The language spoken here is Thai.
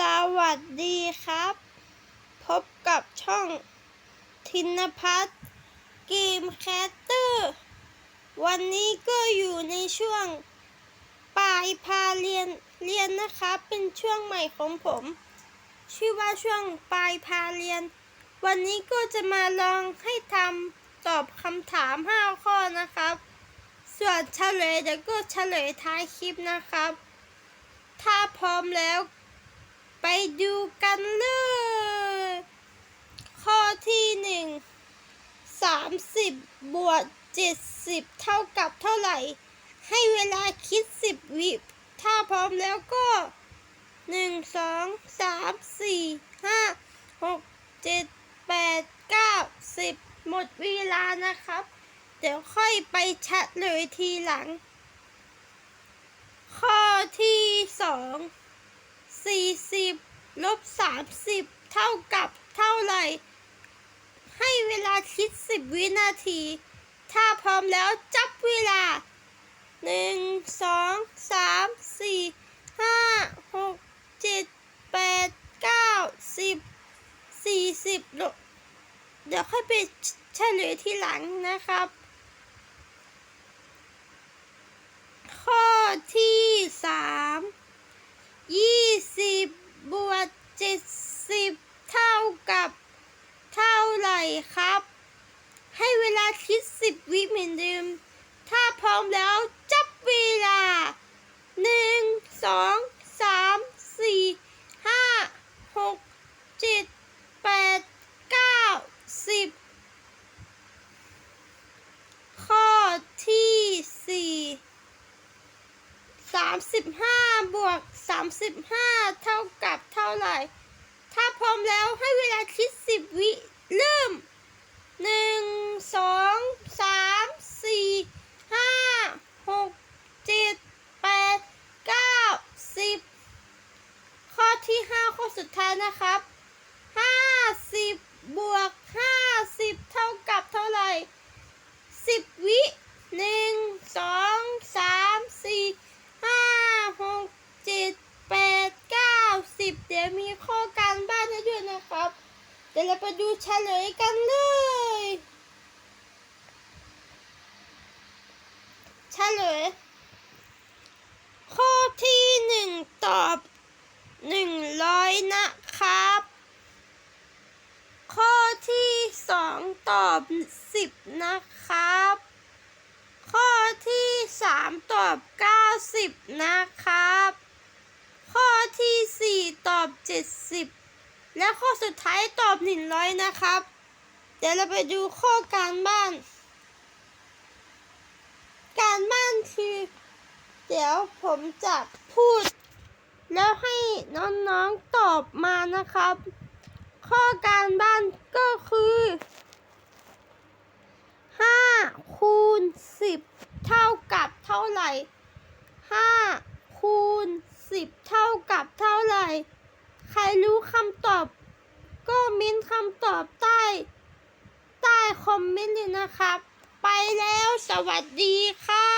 สวัสดีครับ พบกับช่องทินพัฒน์เกมแคสเตอร์ วันนี้ก็อยู่ในช่วงปลายพาเรียนเรียนนะครับเป็นช่วงใหม่ของผม ชื่อว่าช่วงปลายพาเรียน วันนี้ก็จะมาลองให้ทำตอบคำถาม 5 ข้อนะครับ ส่วนเฉลยเดี๋ยวก็เฉลยท้ายคลิปนะครับ ถ้าพร้อมแล้ว ไปดูกันเลยข้อที่หนึ่งสามสิบบวกเจ็ดสิบเท่ากับเท่าไหร่ ให้เวลาคิดสิบวิถ้าพร้อมแล้วก็หนึ่งสองสามสี่ห้าหกเจ็ดแปดเก้าสิบหมดเวลานะครับ เดี๋ยวค่อยไปเลยทีหลัง ข้อที่สอง 40ลบ30 เท่ากับเท่าไหร่ ให้เวลาคิด 10 วินาที ถ้าพร้อมแล้วจับเวลา 1 2 3 4 5 6 7 8 9 10 40ลบเดี๋ยวค่อยไปเฉลยที่หลังนะครับ ข้อที่สามามสิบห้าบวกสามสิบห้าเท่ากับเท่าไหร่ ถ้าพร้อมแล้วให้เวลาคิดสิบวิเริ่มหนึ่งสองสามสี่ห้าหกเจ็ดแปดเก้าสิบข้อที่ห้าข้อสุดท้ายนะครับ ยวเราไปดูเฉลยกันเลยเฉลย ข้อที่หนึ่งตอบหนึ่งร้อยนะครับ ข้อที่สองตอบสิบนะครับ ข้อที่สามตอบเก้าสิบนะครับ ข้อที่สี่ตอบเจ็ดสิบ และข้อสุดท้ายตอบหนึ่งร้อยนะครับ เดี๋ยวเราไปดูข้อการบ้าน การบ้านคือ เดี๋ยวผมจะพูด แล้วให้น้องๆตอบมานะครับ ข้อการบ้านก็คือ5คูณ10เท่ากับเท่าไหร่5คูณ10เท่ากับ รรู้คำตอบ ก็ม้นคำตอบใต้ ใต้คอมเมนต์เลยนะครับ ไปแล้วสวัสดีค่ะ